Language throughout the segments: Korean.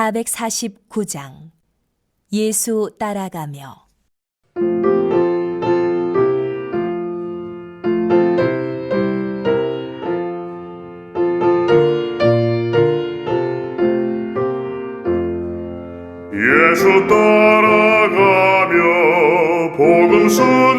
449장. 예수 따라가며. 예수 따라가며 복음 순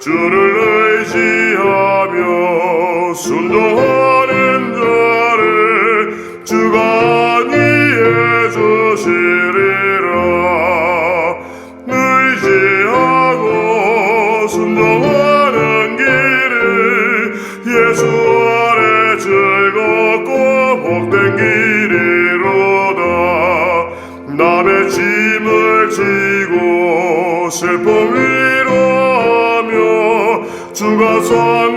주를 의지하며 순종하는 자를 주가 안위해 주시리라. 의지하고 순종하는 길을 예수 안에 즐겁고 복된 길이로다. 남의 짐을 지고 슬픔 위로하며 주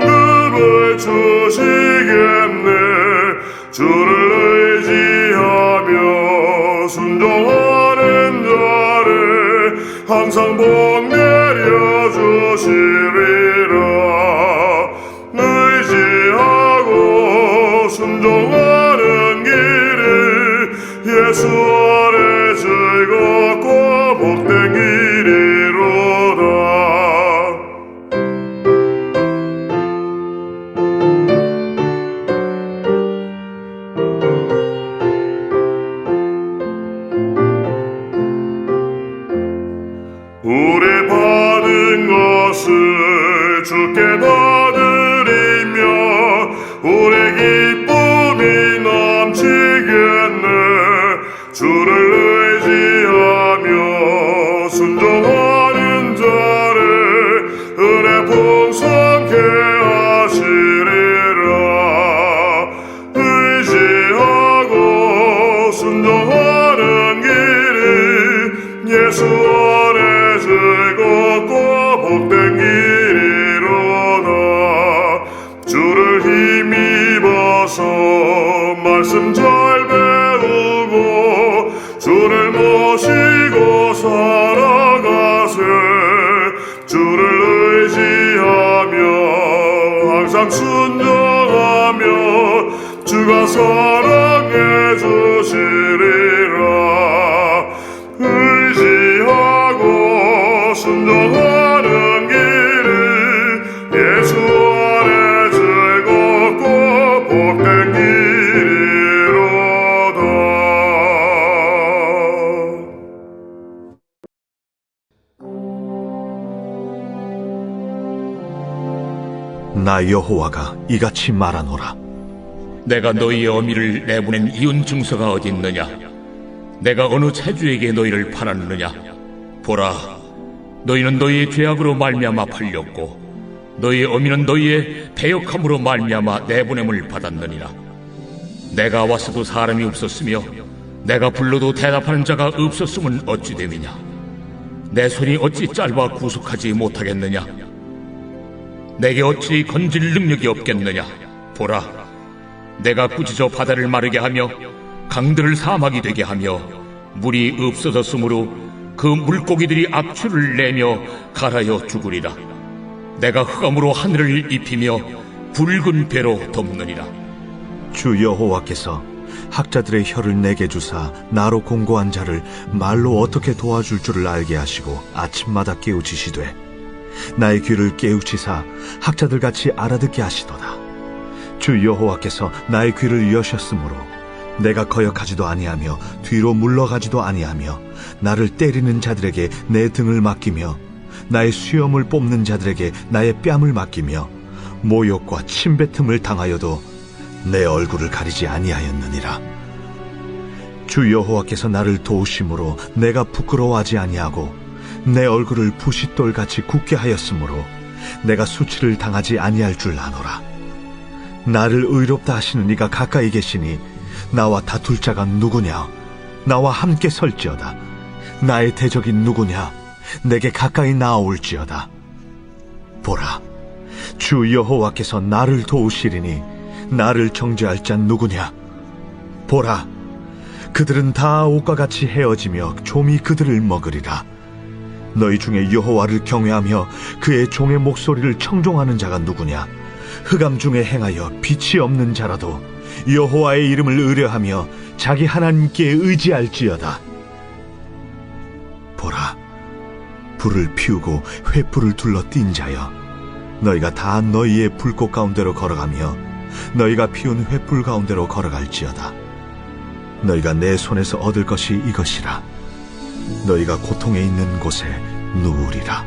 나 여호와가 이같이 말하노라 내가 너희의 어미를 내보낸 이윤 증서가 어디 있느냐? 내가 어느 체주에게 너희를 팔았느냐? 보라, 너희는 너희의 죄악으로 말미암아 팔렸고 너희의 어미는 너희의 배역함으로 말미암아 내보냄을 받았느니라. 내가 왔어도 사람이 없었으며 내가 불러도 대답하는 자가 없었음은 어찌 됨이냐? 내 손이 어찌 짧아 구속하지 못하겠느냐? 내게 어찌 건질 능력이 없겠느냐? 보라, 내가 꾸짖어 바다를 마르게 하며 강들을 사막이 되게 하며 물이 없어졌으므로 그 물고기들이 악취를 내며 갈아여 죽으리라. 내가 흑암으로 하늘을 입히며 붉은 배로 덮느니라. 주 여호와께서 학자들의 혀를 내게 주사 나로 공고한 자를 말로 어떻게 도와줄 줄을 알게 하시고 아침마다 깨우치시되 나의 귀를 깨우치사 학자들 같이 알아듣게 하시도다 주 여호와께서 나의 귀를 여셨으므로 내가 거역하지도 아니하며 뒤로 물러가지도 아니하며 나를 때리는 자들에게 내 등을 맡기며 나의 수염을 뽑는 자들에게 나의 뺨을 맡기며 모욕과 침뱉음을 당하여도 내 얼굴을 가리지 아니하였느니라. 주 여호와께서 나를 도우심으로 내가 부끄러워하지 아니하고 내 얼굴을 부싯돌같이 굳게 하였으므로 내가 수치를 당하지 아니할 줄 아노라. 나를 의롭다 하시는 이가 가까이 계시니 나와 다툴 자가 누구냐? 나와 함께 설지어다. 나의 대적이 누구냐? 내게 가까이 나아올지어다. 보라, 주 여호와께서 나를 도우시리니 나를 정죄할 자 누구냐? 보라, 그들은 다 옷과 같이 헤어지며 좀이 그들을 먹으리라. 너희 중에 여호와를 경외하며 그의 종의 목소리를 청종하는 자가 누구냐? 흑암 중에 행하여 빛이 없는 자라도 여호와의 이름을 의뢰하며 자기 하나님께 의지할지어다. 보라, 불을 피우고 횃불을 둘러 띈 자여, 너희가 다 너희의 불꽃 가운데로 걸어가며 너희가 피운 횃불 가운데로 걸어갈지어다. 너희가 내 손에서 얻을 것이 이것이라. 너희가 고통에 있는 곳에 누우리라.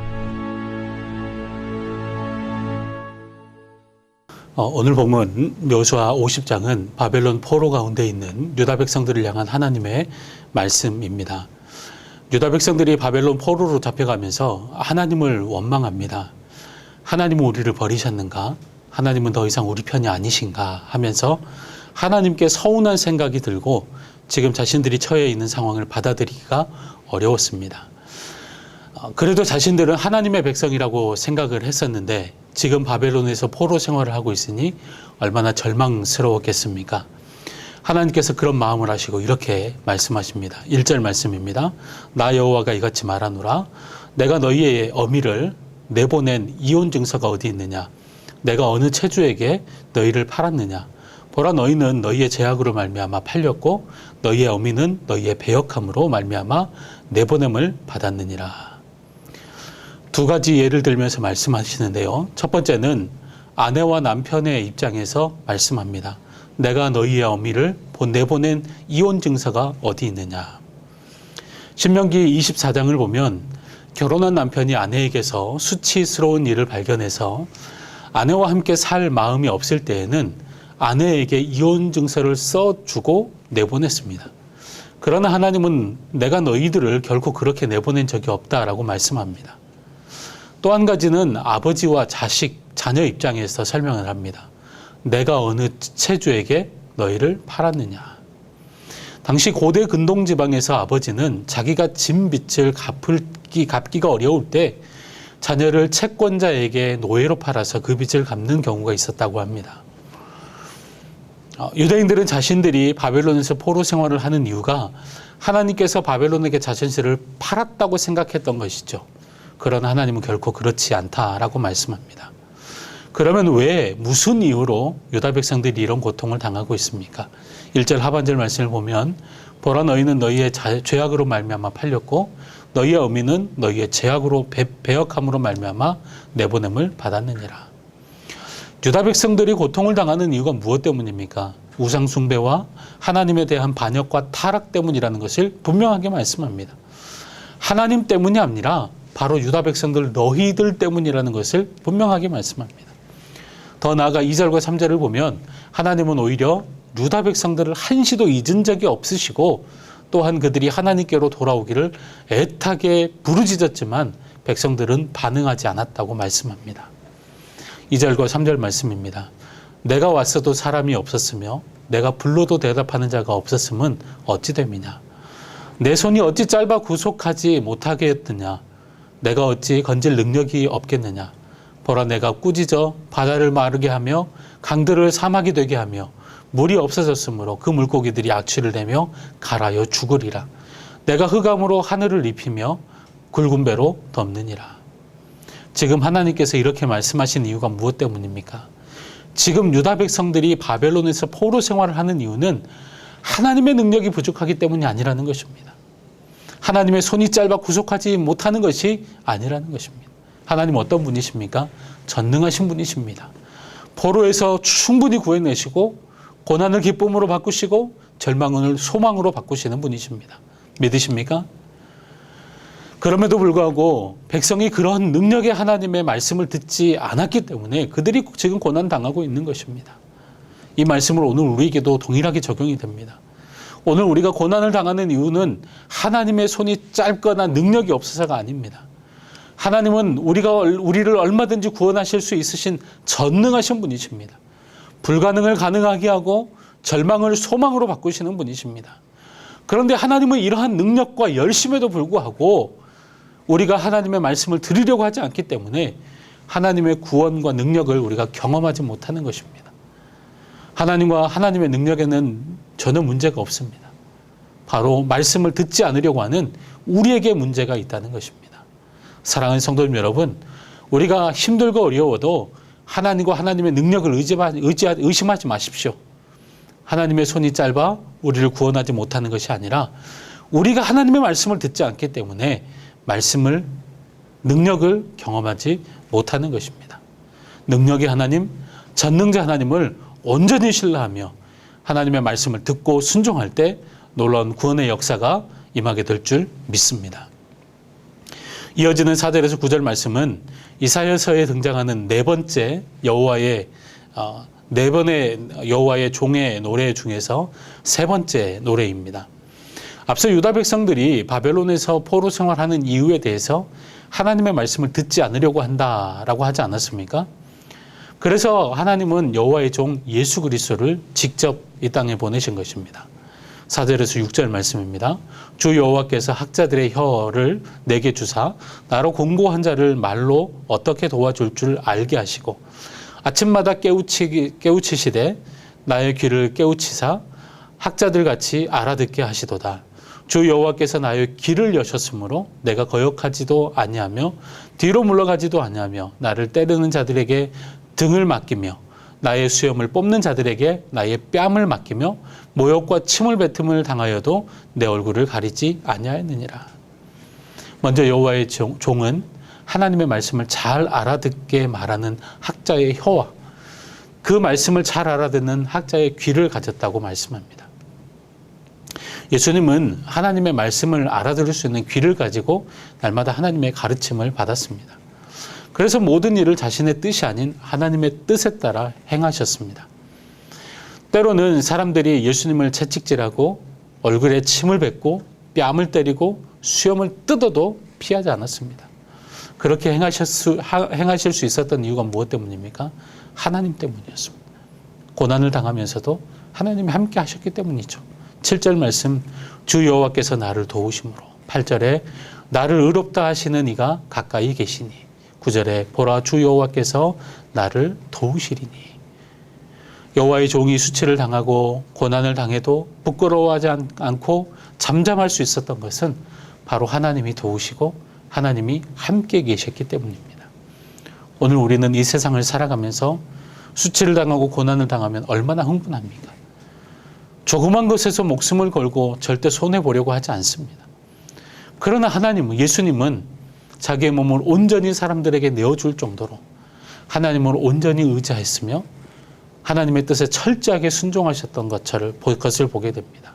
어, 오늘 보면 묘수아 50장은 바벨론 포로 가운데 있는 유다 백성들을 향한 하나님의 말씀입니다. 유다 백성들이 바벨론 포로로 잡혀가면서 하나님을 원망합니다. 하나님은 우리를 버리셨는가? 하나님은 더 이상 우리 편이 아니신가? 하면서 하나님께 서운한 생각이 들고 지금 자신들이 처해 있는 상황을 받아들이기가 어려웠습니다. 어, 그래도 자신들은 하나님의 백성이라고 생각을 했었는데 지금 바벨론에서 포로 생활을 하고 있으니 얼마나 절망스러웠겠습니까? 하나님께서 그런 마음을 하시고 이렇게 말씀하십니다. 1절 말씀입니다. 나 여호와가 이같이 말하노라 내가 너희의 어미를 내보낸 이혼 증서가 어디 있느냐 내가 어느 체주에게 너희를 팔았느냐 보라 너희는 너희의 제약으로 말미암아 팔렸고 너희의 어미는 너희의 배역함으로 말미암아 내보냄을 받았느니라. 두 가지 예를 들면서 말씀하시는데요. 첫 번째는 아내와 남편의 입장에서 말씀합니다. 내가 너희의 어미를 내보낸 이혼 증서가 어디 있느냐. 신명기 24장을 보면 결혼한 남편이 아내에게서 수치스러운 일을 발견해서 아내와 함께 살 마음이 없을 때에는 아내에게 이혼 증서를 써주고 내보냈습니다. 그러나 하나님은 내가 너희들을 결코 그렇게 내보낸 적이 없다라고 말씀합니다. 또 한 가지는 아버지와 자식, 자녀 입장에서 설명을 합니다. 내가 어느 체주에게 너희를 팔았느냐. 당시 고대 근동 지방에서 아버지는 자기가 진 빚을 갚기, 갚기가 어려울 때 자녀를 채권자에게 노예로 팔아서 그 빚을 갚는 경우가 있었다고 합니다. 어, 유대인들은 자신들이 바벨론에서 포로 생활을 하는 이유가 하나님께서 바벨론에게 자신들을 팔았다고 생각했던 것이죠. 그러나 하나님은 결코 그렇지 않다라고 말씀합니다. 그러면 왜 무슨 이유로 유다 백성들이 이런 고통을 당하고 있습니까? 1절 하반절 말씀을 보면 보라 너희는 너희의 자- 죄악으로 말미암아 팔렸고 너희의 어미는 너희의 죄악으로 배, 배역함으로 말미암아 내보냄을 받았느니라. 유다 백성들이 고통을 당하는 이유가 무엇 때문입니까? 우상 숭배와 하나님에 대한 반역과 타락 때문이라는 것을 분명하게 말씀합니다. 하나님 때문이 아니라 바로 유다 백성들 너희들 때문이라는 것을 분명하게 말씀합니다. 더 나아가 2절과 3절을 보면 하나님은 오히려 유다 백성들을 한시도 잊은 적이 없으시고 또한 그들이 하나님께로 돌아오기를 애타게 부르짖었지만 백성들은 반응하지 않았다고 말씀합니다. 2절과 3절 말씀입니다. 내가 왔어도 사람이 없었으며 내가 불러도 대답하는 자가 없었음은 어찌 됨이냐. 내 손이 어찌 짧아 구속하지 못하게 했느냐. 내가 어찌 건질 능력이 없겠느냐. 보라 내가 꾸짖어 바다를 마르게 하며 강들을 사막이 되게 하며 물이 없어졌으므로 그 물고기들이 악취를 내며 갈아여 죽으리라. 내가 흑암으로 하늘을 입히며 굵은 배로 덮느니라. 지금 하나님께서 이렇게 말씀하신 이유가 무엇 때문입니까? 지금 유다 백성들이 바벨론에서 포로 생활을 하는 이유는 하나님의 능력이 부족하기 때문이 아니라는 것입니다. 하나님의 손이 짧아 구속하지 못하는 것이 아니라는 것입니다. 하나님 어떤 분이십니까? 전능하신 분이십니다. 포로에서 충분히 구해내시고 고난을 기쁨으로 바꾸시고 절망을 소망으로 바꾸시는 분이십니다. 믿으십니까? 그럼에도 불구하고 백성이 그런 능력의 하나님의 말씀을 듣지 않았기 때문에 그들이 지금 고난 당하고 있는 것입니다. 이 말씀을 오늘 우리에게도 동일하게 적용이 됩니다. 오늘 우리가 고난을 당하는 이유는 하나님의 손이 짧거나 능력이 없어서가 아닙니다. 하나님은 우리가 우리를 얼마든지 구원하실 수 있으신 전능하신 분이십니다. 불가능을 가능하게 하고 절망을 소망으로 바꾸시는 분이십니다. 그런데 하나님은 이러한 능력과 열심에도 불구하고 우리가 하나님의 말씀을 들으려고 하지 않기 때문에 하나님의 구원과 능력을 우리가 경험하지 못하는 것입니다. 하나님과 하나님의 능력에는 전혀 문제가 없습니다. 바로 말씀을 듣지 않으려고 하는 우리에게 문제가 있다는 것입니다. 사랑하는 성도님 여러분, 우리가 힘들고 어려워도 하나님과 하나님의 능력을 의심하지 마십시오. 하나님의 손이 짧아 우리를 구원하지 못하는 것이 아니라 우리가 하나님의 말씀을 듣지 않기 때문에 말씀을 능력을 경험하지 못하는 것입니다. 능력의 하나님, 전능자 하나님을 온전히 신뢰하며 하나님의 말씀을 듣고 순종할 때 놀라운 구원의 역사가 임하게 될 줄 믿습니다. 이어지는 4절에서 9절 말씀은 이사야서에 등장하는 네 번째 여호와의 어, 네 번의 여호와의 종의 노래 중에서 세 번째 노래입니다. 앞서 유다 백성들이 바벨론에서 포로 생활하는 이유에 대해서 하나님의 말씀을 듣지 않으려고 한다라고 하지 않았습니까? 그래서 하나님은 여호와의 종 예수 그리스도를 직접 이 땅에 보내신 것입니다. 4절에서 6절 말씀입니다. 주 여호와께서 학자들의 혀를 내게 주사 나로 공고한 자를 말로 어떻게 도와줄 줄 알게 하시고 아침마다 깨우치, 깨우치시되 나의 귀를 깨우치사 학자들 같이 알아듣게 하시도다. 주 여호와께서 나의 귀를 여셨으므로 내가 거역하지도 아니하며 뒤로 물러가지도 아니하며 나를 때리는 자들에게 등을 맡기며 나의 수염을 뽑는 자들에게 나의 뺨을 맡기며 모욕과 침을 뱉음을 당하여도 내 얼굴을 가리지 아니하였느니라. 먼저 여호와의 종은 하나님의 말씀을 잘 알아듣게 말하는 학자의 혀와 그 말씀을 잘 알아듣는 학자의 귀를 가졌다고 말씀합니다. 예수님은 하나님의 말씀을 알아들을 수 있는 귀를 가지고 날마다 하나님의 가르침을 받았습니다. 그래서 모든 일을 자신의 뜻이 아닌 하나님의 뜻에 따라 행하셨습니다. 때로는 사람들이 예수님을 채찍질하고 얼굴에 침을 뱉고 뺨을 때리고 수염을 뜯어도 피하지 않았습니다. 그렇게 행하실 수, 행하실 수 있었던 이유가 무엇 때문입니까? 하나님 때문이었습니다. 고난을 당하면서도 하나님이 함께 하셨기 때문이죠. 7절 말씀 주 여호와께서 나를 도우심으로 8절에 나를 의롭다 하시는 이가 가까이 계시니 9절에 보라 주 여호와께서 나를 도우시리니 여호와의 종이 수치를 당하고 고난을 당해도 부끄러워하지 않고 잠잠할 수 있었던 것은 바로 하나님이 도우시고 하나님이 함께 계셨기 때문입니다. 오늘 우리는 이 세상을 살아가면서 수치를 당하고 고난을 당하면 얼마나 흥분합니까? 조그만 것에서 목숨을 걸고 절대 손해 보려고 하지 않습니다. 그러나 하나님은 예수님은 자기의 몸을 온전히 사람들에게 내어줄 정도로 하나님을 온전히 의지했으며 하나님의 뜻에 철저하게 순종하셨던 것을 보게 됩니다.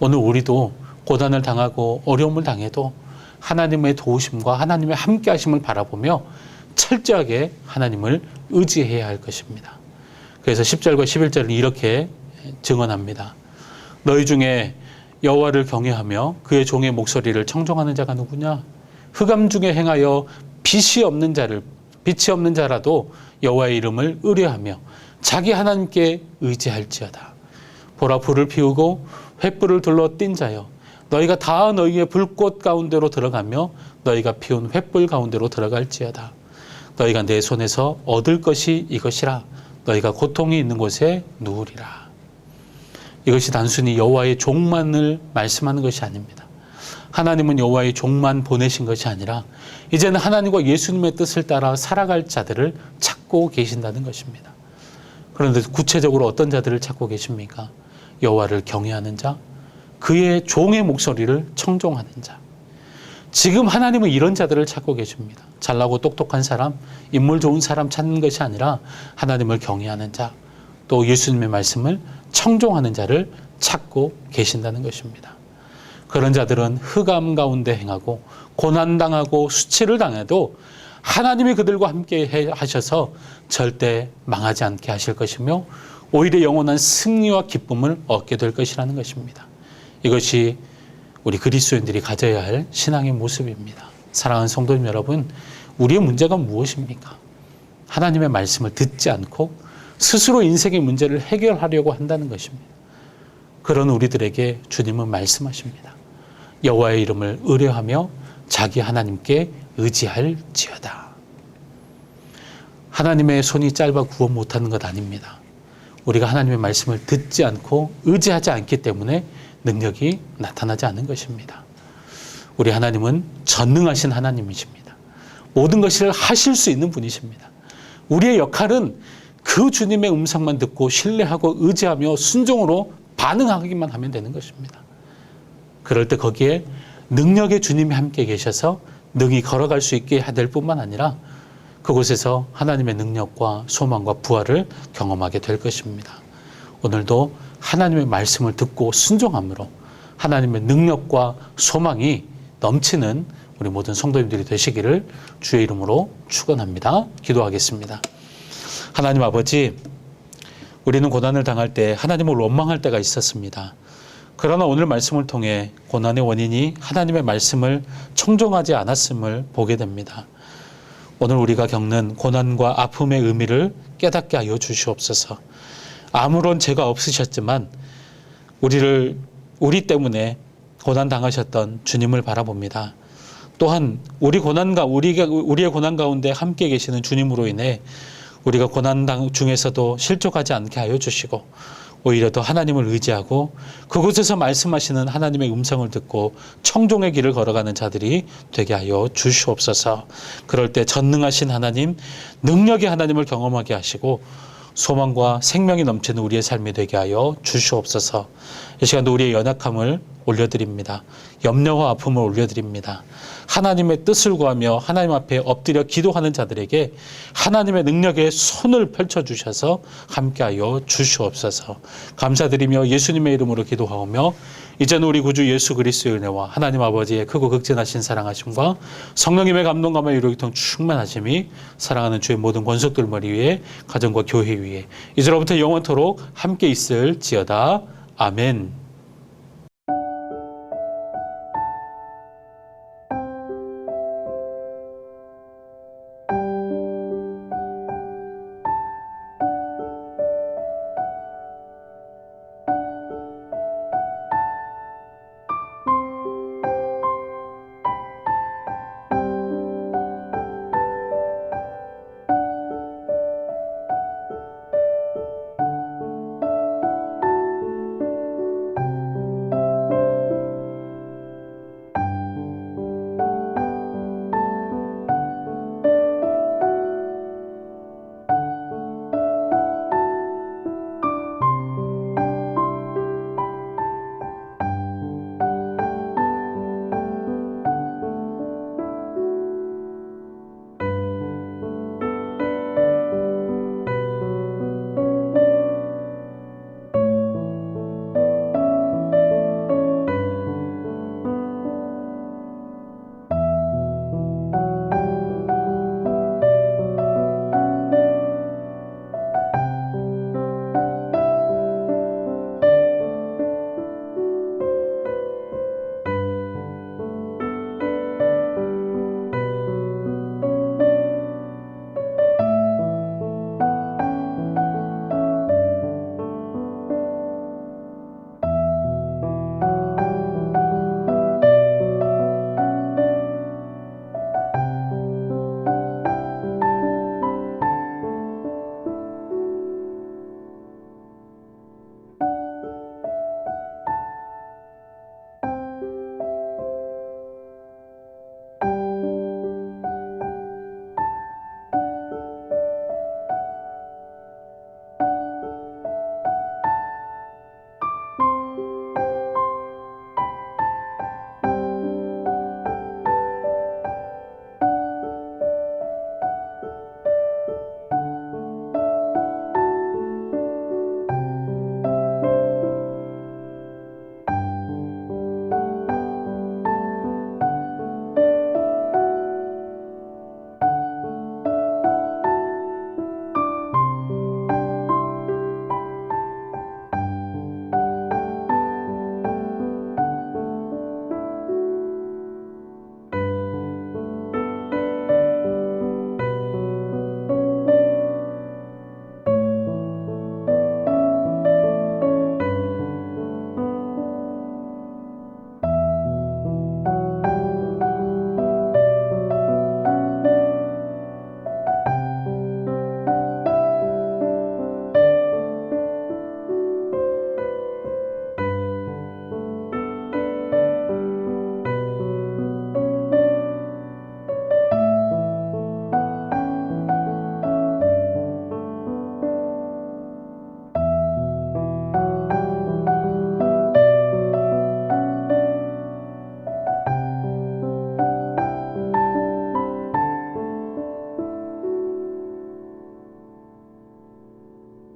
오늘 우리도 고난을 당하고 어려움을 당해도 하나님의 도우심과 하나님의 함께하심을 바라보며 철저하게 하나님을 의지해야 할 것입니다. 그래서 10절과 11절은 이렇게 증언합니다. 너희 중에 여호와를 경외하며 그의 종의 목소리를 청종하는 자가 누구냐? 흑암 중에 행하여 빛이 없는 자를 빛이 없는 자라도 여호와의 이름을 의뢰하며 자기 하나님께 의지할지어다. 보라 불을 피우고 횃불을 둘러 띈 자여 너희가 다 너희의 불꽃 가운데로 들어가며 너희가 피운 횃불 가운데로 들어갈지어다. 너희가 내 손에서 얻을 것이 이것이라. 너희가 고통이 있는 곳에 누우리라. 이것이 단순히 여호와의 종만을 말씀하는 것이 아닙니다. 하나님은 여호와의 종만 보내신 것이 아니라 이제는 하나님과 예수님의 뜻을 따라 살아갈 자들을 찾고 계신다는 것입니다. 그런데 구체적으로 어떤 자들을 찾고 계십니까? 여호와를 경외하는 자, 그의 종의 목소리를 청종하는 자. 지금 하나님은 이런 자들을 찾고 계십니다. 잘나고 똑똑한 사람, 인물 좋은 사람 찾는 것이 아니라 하나님을 경외하는 자, 또 예수님의 말씀을 청종하는 자를 찾고 계신다는 것입니다. 그런 자들은 흑암 가운데 행하고 고난당하고 수치를 당해도 하나님이 그들과 함께 하셔서 절대 망하지 않게 하실 것이며 오히려 영원한 승리와 기쁨을 얻게 될 것이라는 것입니다. 이것이 우리 그리스도인들이 가져야 할 신앙의 모습입니다. 사랑하는 성도님 여러분, 우리의 문제가 무엇입니까? 하나님의 말씀을 듣지 않고 스스로 인생의 문제를 해결하려고 한다는 것입니다. 그런 우리들에게 주님은 말씀하십니다. 여호와의 이름을 의뢰하며 자기 하나님께 의지할지어다. 하나님의 손이 짧아 구원 못하는 것 아닙니다. 우리가 하나님의 말씀을 듣지 않고 의지하지 않기 때문에 능력이 나타나지 않는 것입니다. 우리 하나님은 전능하신 하나님이십니다. 모든 것을 하실 수 있는 분이십니다. 우리의 역할은 그 주님의 음성만 듣고 신뢰하고 의지하며 순종으로 반응하기만 하면 되는 것입니다. 그럴 때 거기에 능력의 주님이 함께 계셔서 능히 걸어갈 수 있게 될 뿐만 아니라 그곳에서 하나님의 능력과 소망과 부활을 경험하게 될 것입니다. 오늘도 하나님의 말씀을 듣고 순종함으로 하나님의 능력과 소망이 넘치는 우리 모든 성도님들이 되시기를 주의 이름으로 축원합니다. 기도하겠습니다. 하나님 아버지, 우리는 고난을 당할 때 하나님을 원망할 때가 있었습니다. 그러나 오늘 말씀을 통해 고난의 원인이 하나님의 말씀을 청종하지 않았음을 보게 됩니다. 오늘 우리가 겪는 고난과 아픔의 의미를 깨닫게 하여 주시옵소서. 아무런 죄가 없으셨지만 우리를 우리 때문에 고난 당하셨던 주님을 바라봅니다. 또한 우리 고난과 우리의 고난 가운데 함께 계시는 주님으로 인해 우리가 고난 당 중에서도 실족하지 않게 하여 주시고 오히려 더 하나님을 의지하고 그곳에서 말씀하시는 하나님의 음성을 듣고 청종의 길을 걸어가는 자들이 되게 하여 주시옵소서. 그럴 때 전능하신 하나님, 능력의 하나님을 경험하게 하시고 소망과 생명이 넘치는 우리의 삶이 되게 하여 주시옵소서. 이 시간도 우리의 연약함을 올려드립니다. 염려와 아픔을 올려드립니다. 하나님의 뜻을 구하며 하나님 앞에 엎드려 기도하는 자들에게 하나님의 능력의 손을 펼쳐주셔서 함께하여 주시옵소서. 감사드리며 예수님의 이름으로 기도하오며 이제는 우리 구주 예수 그리스도의 은혜와 하나님 아버지의 크고 극진하신 사랑하심과 성령님의 감동감과 유로기통 충만하심이 사랑하는 주의 모든 권속들 머리 위에 가정과 교회 위에 이제로부터 영원토록 함께 있을지어다. 아멘.